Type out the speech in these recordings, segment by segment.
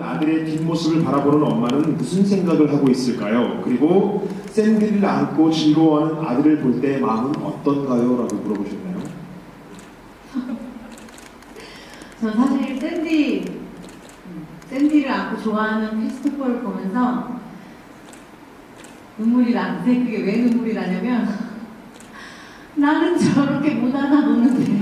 아들의 뒷모습을 바라보는 엄마는 무슨 생각을 하고 있을까요? 그리고 샌디를 안고 즐거워하는 아들을 볼 때 마음은 어떤가요? 라고 물어보셨나요? 전 사실 샌디, 음, 샌디를 안고 좋아하는 크리스토퍼를 보면서 눈물이 나는데 그게 왜 눈물이 나냐면 나는 저렇게 못 안아놓는데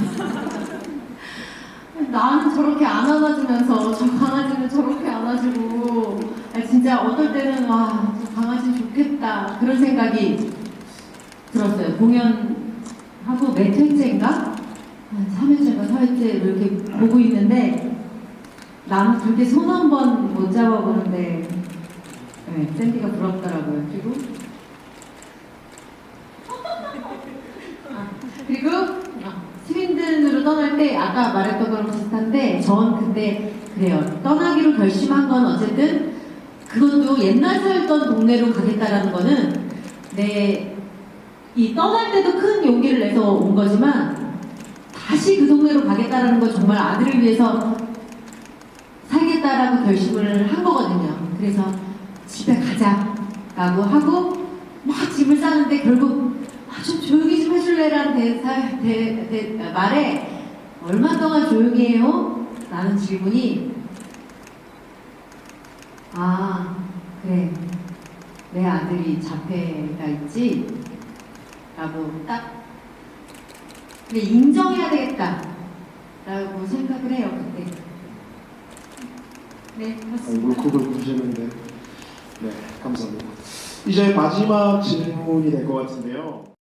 나는 저렇게 안 안아주면서 저 강아지는 저렇게 안아주고 아, 진짜 어떨 때는 와, 저 강아지 좋겠다 그런 생각이 들었어요. 공연하고 몇 회째인가? 한 3회째인가 4회째 이렇게 보고 있는데 나는 그렇게 손 한 번 못 잡아보는데 네, 샌디가 부럽더라고요. 그리고 아, 그리고 아, 스윈든으로 떠날 때 아까 말했던 거랑 비슷한데 전 근데 그래요. 떠나기로 결심한 건 어쨌든 그것도 옛날 살던 동네로 가겠다라는 거는 내 이 떠날 때도 큰 용기를 내서 온 거지만 다시 그 동네로 가겠다라는 건 정말 아들을 위해서 살겠다라고 결심을 한 거거든요. 그래서 집에 가자라고 하고 막 짐을 싸는데 결국 아, 좀 조용히 좀 해줄래라는 대사, 대, 대, 말에 얼마 동안 조용히 해요? 라는 질문이 아 그래. 내 아들이 자폐가 있지? 라고 딱. 근데 인정해야 되겠다. 라고 생각을 해요 그때. 네 아, 맞습니다. 울컥을 부르셨는데. 네 감사합니다. 이제 마지막 질문이 될 것 같은데요.